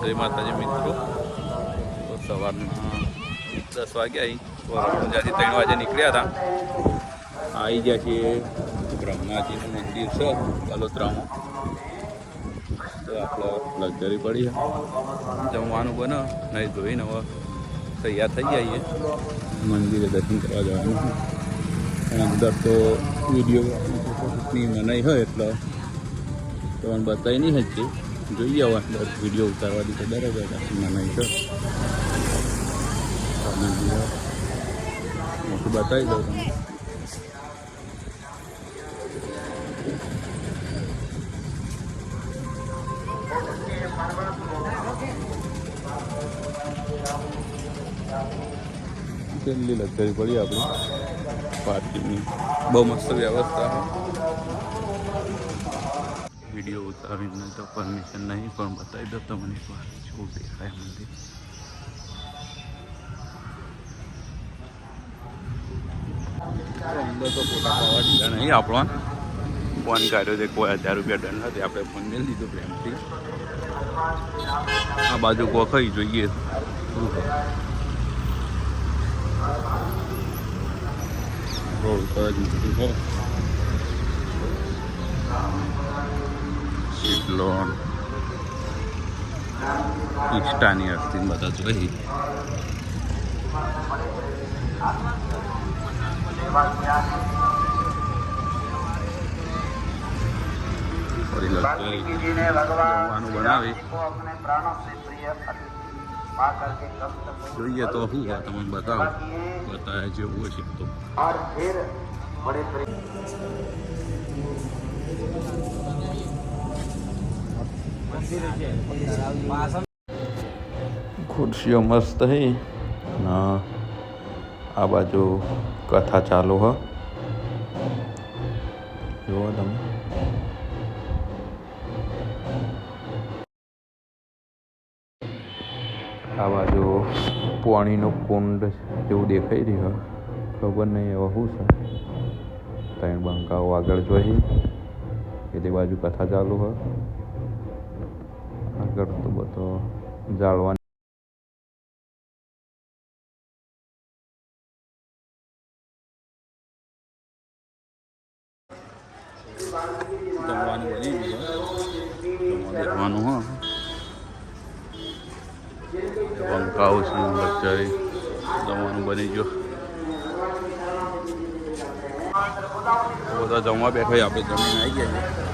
જય માતાજી મિત્રો. તો સવારના દસ વાગ્યા અહીં. ત્યાંથી ત્રણ વાગે નીકળ્યા હતા. આવી ગયા છીએ બ્રહ્માજીનું મંદિર છે. બલોત્રામાં તો આપણે લક્ઝરી પડી જમવાનું બને. નહીં ધોઈને હવે તૈયાર થઈ જઈએ મંદિરે દર્શન કરવા જવાનું. અને અંદર તો વીડિયો મનાઈ હોય એટલે. તમને બતાવી નહીં હજી જોઈએ હવે અંદર વીડિયો ઉતારવાની તો બરાબર મનાઈ છે મંદિર હું બતાવી દઉં તમને. છેલ્લી લક્ઝરી પડી આપણી પાર્કિંગની. બહુ મસ્ત વ્યવસ્થા. વીડિયો ઉતારીને તો પરમિશન નહીં, પણ બતાવી દો તમને એકવાર શું દેખાય મંદિર. નહીં, આપણો ફોન કાઢ્યો છે, કોઈ હજાર રૂપિયા દંડ હતી આપણે ફોન મેળ લીધો પ્રેમથી. આ બાજુ કોખાઈ જોઈએ. શું છે. બહુ સરસ મૂર્તિ છે શીતલોન ઈષ્ટાની અર્થી બધા જોઈ. જમવાનું જોઈએ તો શું હોય તમે બતાવો. બતાવે જેવું હશે તો. ખુરશીઓ મસ્ત હે. ના, આ બાજુ કથા ચાલુ હ. જુઓ તમે. આ બાજુ પાણીનું કુંડ જેવું દેખાઈ રહ્યું ખબર નહીં એવા શું છે. ત્રણ બંકાઓ આગળ જોઈ. એ બાજુ કથા ચાલુ હ. આગળ બધો જાળવાની જમવાનું હા. બંકાઓ છે લક્ઝરી જમવાનું બની ગયો. બધા જમવા બેઠા આપણે જમીન આવી ગયા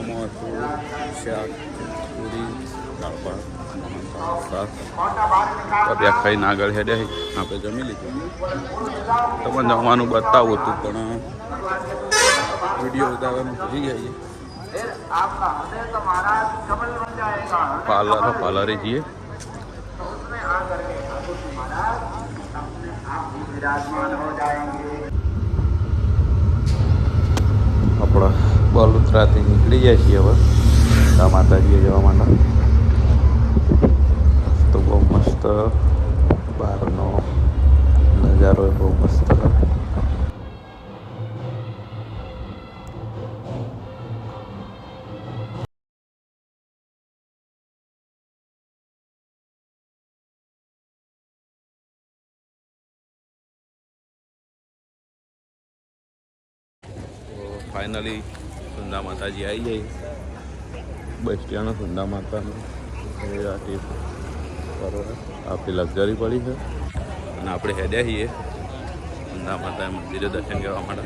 જમવામાં હતું શાક પૂરી દાળ ભાત બધા ખાઈને આગળ હેડે આપણે જમી લીધું. તમને જમવાનું બતાવું હતું, પણ વીડિયો ઉતારવાનું ભૂલી જઈએ પાર્લર પાર્લરે જઈએ. આપણા બલુત્રાથી નીકળી જાય છીએ હવે ગા માતાજીએ જવા માટે તો બહુ મસ્ત બહારનો નજારો એ બહુ મસ્ત છે ફાઇનલી સુંદા માતાજી આવી જાય. બસ સ્ટેન્ડ સુંદા માતાનું એ આખી બરોબર. આપણી લક્ઝરી પડી છે. અને આપણે હેડ્યા છીએ સુંદા માતા મંદિરે દર્શન કરવા માટે.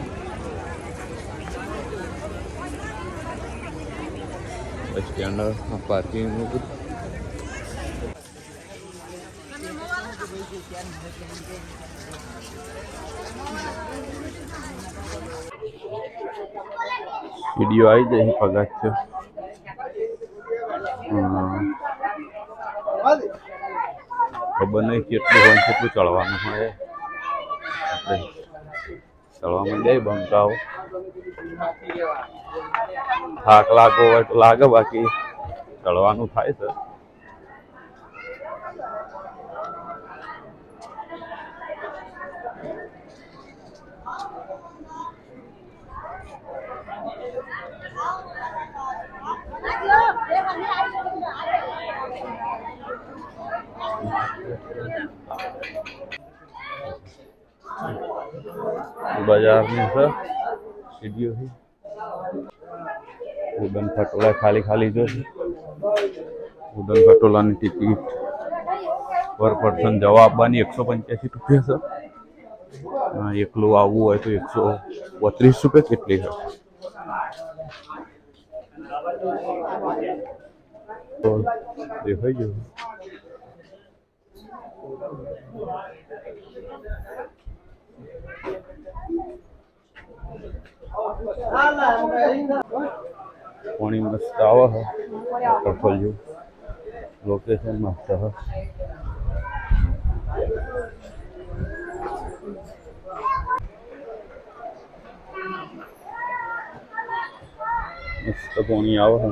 બસ સ્ટેન્ડ પાર્કિંગનું બધું વીડિયો આવી જાય પગાર ખબર નહીં કેટલું હોય કેટલું ચડવાનું હોય. આપણે ચડવામાં જાય બંકાઓ. થાક તો લાગે બાકી. ચડવાનું થાય છે બજારની છે. સીડીઓ છે. ઉડન ખટોલા ખાલી ખાલી જો છે. ઉડન ખટોલાની ટિકિટ પર પર્સન જવા આપવાની એકસો પંચ્યાસી રૂપિયા છે. એકલું આવવું હોય તો એકસો બત્રીસ રૂપિયા કેટલી છે દેખાઈ ગયું. પાણી મસ્ત આવે છે વોટરફોલ જેવું લોકેશન મસ્ત છે મસ્ત પાણી આવે છે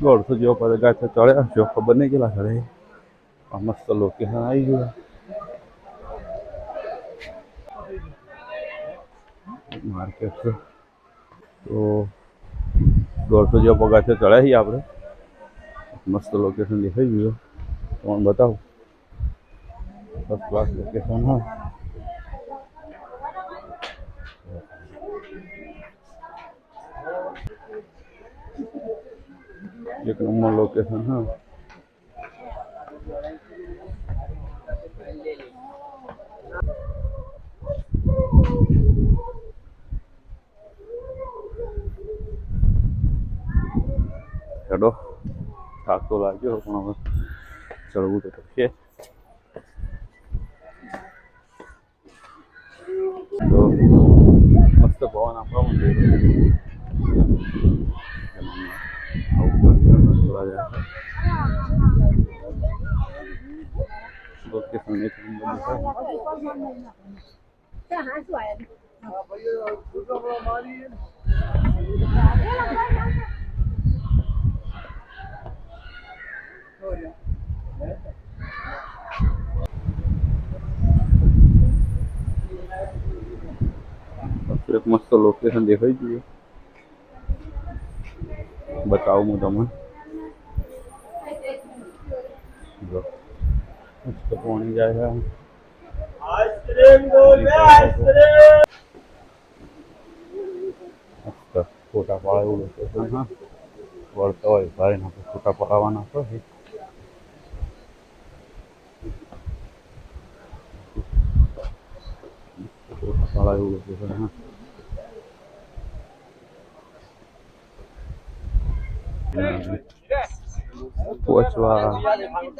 દોઢસો જેવો પદગા છે ચડ્યા છો ખબર નહીં કેટલા ચડે. મસ્ત લોકેશન આવી ગયું માર્કેટ છે. તો દોઢસો જેવો ચડ્યા છીએ આપણે. મસ્ત લોકેશન દેખાઈ ગયું તમને બતાવું. ફર્સ્ટ ક્લાસ લોકેશન હા. એક નંબર લોકેશન હા હેડો થાક તો લાગ્યો પણ હવે ચડવું તો પડશે તો મસ્ત પવન આપવા માંડ્યો લોકેશન એક એક મસ્ત લોકેશન દેખાઈ ગયું બતાવું હું તમને જો पानी जाएगा। જાય છે મસ્ત ફોટા પાડે એવું લોકેશન હા વળતા હોય ભાઈ ના ફોટા પડાવવાના હોય ફોટા પાડે એવું લોકેશન હા પહોંચવા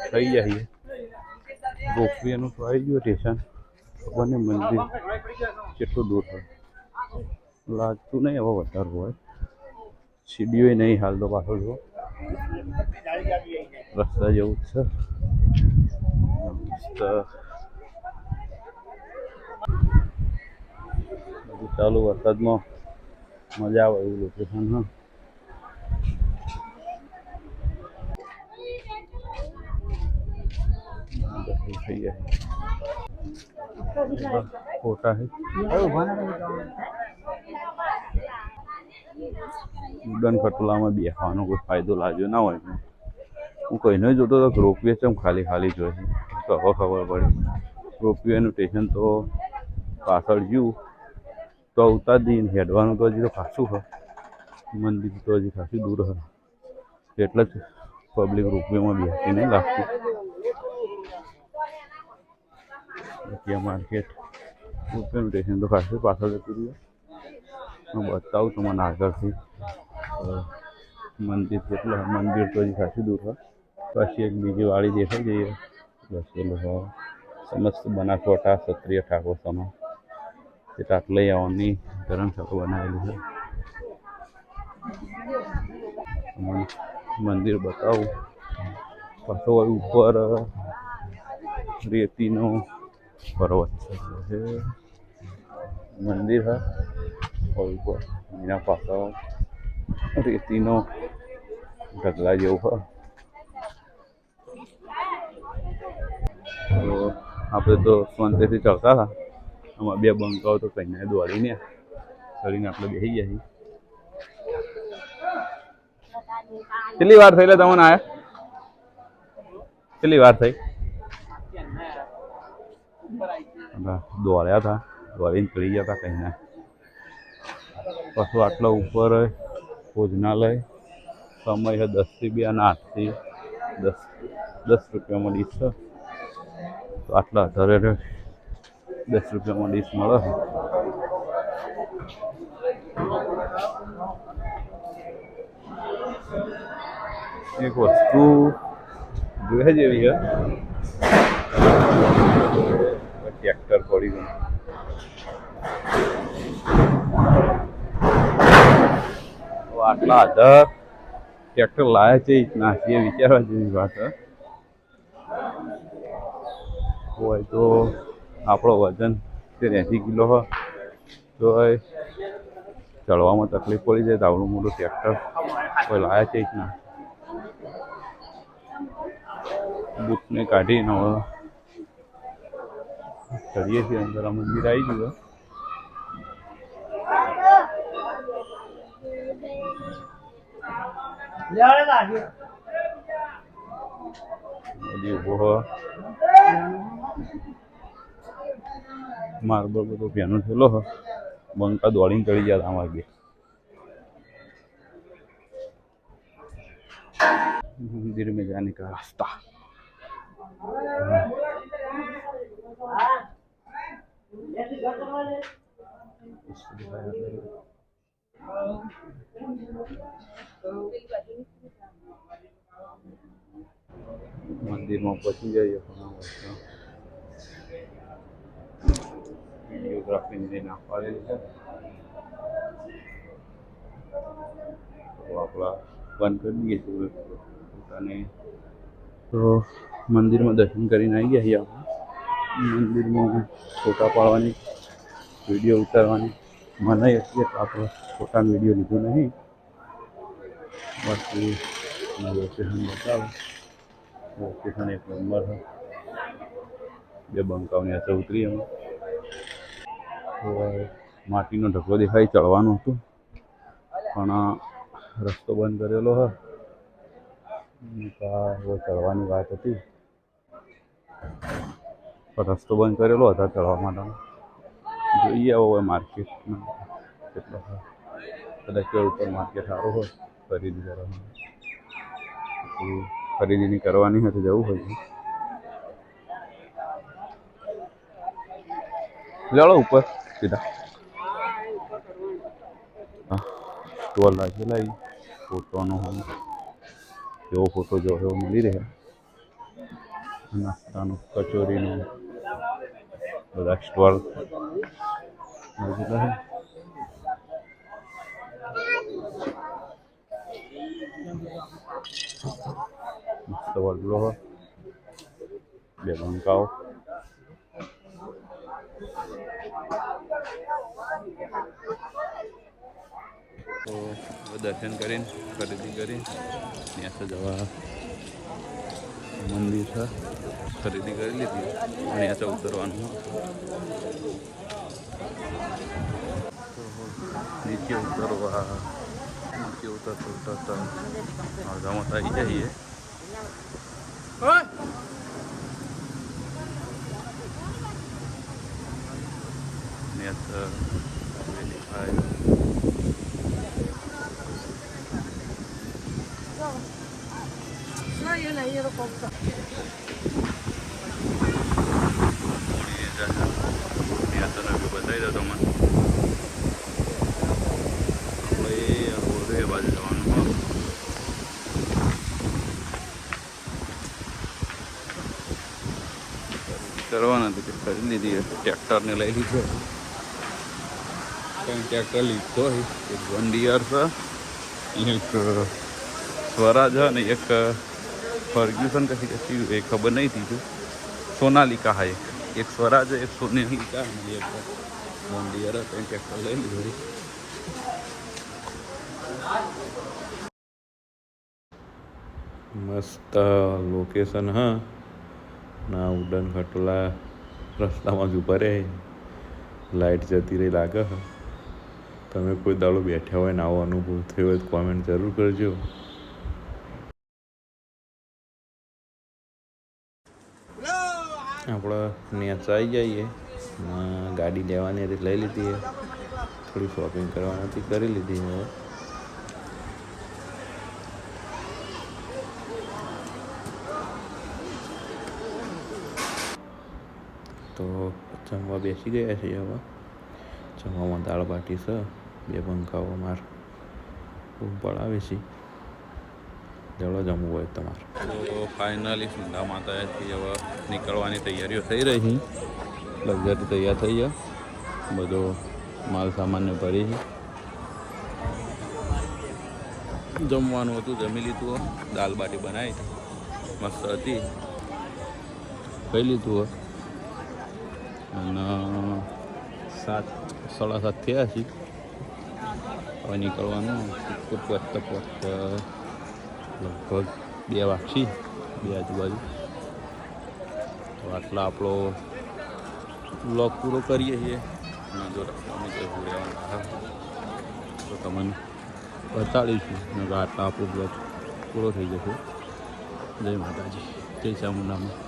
થઈ જઈએ રોપવેનું તો આવી ગયું સ્ટેશન ખબર મંદિર. કેટલું દૂર હોય. લાગતું નહીં હવે વધારે હોય. સીડીઓ નહીં હાલ તો પાછળ જો. રસ્તા જેવું જ છે. ચાલુ વરસાદમાં મજા આવે એવું લોકેશન હા. થઈ જાય ફોટા છે. ઉડન ખટોલામાં બેસવાનો કોઈ ફાયદો લાગ્યો ના હોય. હું કહીને જોતો હતો રોપવે ચમ ખાલી ખાલી જોઈએ તો ખબર પડી. રોપવેનું સ્ટેશન તો પાછળ ગયું. તો ઉતાર દઈને હેડવાનું તો હજી તો ખાસું હોય મંદિર તો હજી ખાસું દૂર હોય એટલે જ પબ્લિક રોપવેમાં બેસીને લાગતું આ માર્કેટ રૂપિયાનું સ્ટેશન તો ખાસું પાછળ જતું રહ્યું. હું બતાવું તમને આગળથી. મંદિર કેટલું મંદિર તો હજી ખાસું દૂર હોય. પછી એક બીજી વાળી દેખાઈ જઈએ બસેલું હોય સમસ્ત બનાસકાંઠા ક્ષત્રિય ઠાકોર સમાજ. તે આવવાની ધર્મશાળા બનાવેલી છે. મંદિર બતાવું. પાછો ઉપર રેતીનો પર્વત મંદિર હે એના પાછળ રેતીનો ઢગલા જેવું હોય તો આપણે તો શાંતિથી ચડતા હતા. આમાં બે બંકાઓ તો કહીને દોડીને, ચડીને આપણે બેસી ગયા છીએ. કેટલી વાર થઈ લે તમને આયા? કેટલી વાર થઈ હા, દોડ્યા હતા, દોડીને પડી ગયા હતા કંઈ ના પાછું આટલા ઉપર ભોજનાલય, સમય છે દસથી બે અને આઠથી દસ દસ રૂપિયામાં ડીશ છે. તો આટલા અઢારે દસ રૂપિયામાં ડીશ મળે છે. એક વસ્તુ જોયા જેવી છે. ગયું. તો આટલા આધાર ટ્રેક્ટર લાયા છે, ના, એ વિચારવા જેવી વાત હોય તો આપણો વજન ત્યાંથી કિલો હોય તો ચડવામાં તકલીફ પડી જાય આવડું મોટું ટ્રેક્ટર કોઈ લાયા છે જ ના? બુકને કાઢીને ચડીએ છીએ અંદર આ મંદિર આવી ગયું માર્બલ બધો પેનો થયેલો હ. બંકા દોડીને ચડી ગયા આમ વાગે મંદિર મેં જાને કા રસ્તા. મંદિરમાં પહોંચી જઈએ વિડીયોગ્રાફી ના પાડેલી છે તો આપણા બંધ કરી દઈએ છીએ પોતાને તો મંદિરમાં દર્શન કરીને આવી ગયા છીએ આપણે મંદિરમાં ફોટા પાડવાની, વીડિયો ઉતારવાની. હતી એટલે આપણે ફોટા વીડિયો લીધો નહીં. બાકી લોકેશન બતાવો. લોકેશન એક નંબર છે. બે બંકાઓની હશે ઉતરી અમે. માટીનો ઢગલો દેખાય, ચડવાનું હતું. પણ રસ્તો બંધ કરેલો હ ચડવાની વાત હતી. રસ્તો બંધ કરેલો હતા ચડવા માટે જોઈએ હવે માર્કેટમાં કેટલો હોય. કદાચ ઉપર માર્કેટ સારું હોય, ખરીદી કરવાનું. ખરીદીની કરવાની હોય તો જવું હોય ચાલો ઉપર, સીધા. સ્ટોલ રાખેલા એ ફોટોનો હોય. જેવો ફોટો જો એવો મળી રહે. નાસ્તાનું, કચોરીનું. રાખેલા છે મસ્ત વડલો હોય બે બંકાઓ તો દર્શન કરીને ખરીદી કરી ત્યાં જવા. મંદિર છે. ખરીદી કરી લીધી અને ત્યાં તો ઉતરવાનું. તો નીચે ઉતરવા નીચે ઉતરતા ઉતરતા અડધામાં તો આવી જઈએ. ને તો દેખાય ત્યાં તો નવી બતાવી દો તમને આપણે રોડવે બાજુ જવાનું હોય. કરવાના તો કે કરી લીધી ટ્રેક્ટરને લઈ લીધો. ટ્રેક્ટર લીધો એક વંડિયર છે, એક સ્વરાજ અને એક ફર્ગ્યુસન કશી કશી એ ખબર નહીં થયું સોનાલિકા હા એક. એક સ્વરાજ, એક સોનાલિકા અને એક કંઈ ટ્રેક્ટર લઈ લીધો મસ્ત લોકેશન હા. ના ઉડન, ખટોલા. રસ્તામાં જ ઊભા રહે. લાઇટ જતી રહી, લાગે તમે કોઈ દાડો બેઠા હોય ને આવો અનુભવ થયો હોય તો કોમેન્ટ જરૂર કરજો. આપણે નેચાઈ જઈએ. ગાડી લેવાની હતી, લઈ લીધી થોડી શોપિંગ કરવાની હતી કરી લીધી હવે તો જમવા બેસી ગયા છીએ હવે. જમવામાં દાળ બાટી છે, બે પંખાઓ માર. પડાવે છે. જળો જમવું હોય તમારે. તો ફાઇનલી સુંદા માતાથી હવે નીકળવાની તૈયારીઓ થઈ રહી છે. લક્ઝરી તૈયાર થઈ ગયા. બધો માલ સામાનને ભરી છે. જમવાનું હતું, જમી લીધું દાલ બાટી બનાવી. મસ્ત હતી. ખાઈ લીધું હો. અને સાત, સાડા સાત થયા છે. હવે નીકળવાનું પહોંચતા પહોંચતા લગભગ બે વાગશી, બે આજુબાજુ. તો આટલા આપણો બ્લોગ પૂરો કરીએ છીએ. અને જો રસ્તામાં જે રહેવાનું તો તમને બતાડીશું. આટલા આપણો બ્લોગ પૂરો થઈ જશે. જય માતાજી. જય ચામુંડામાં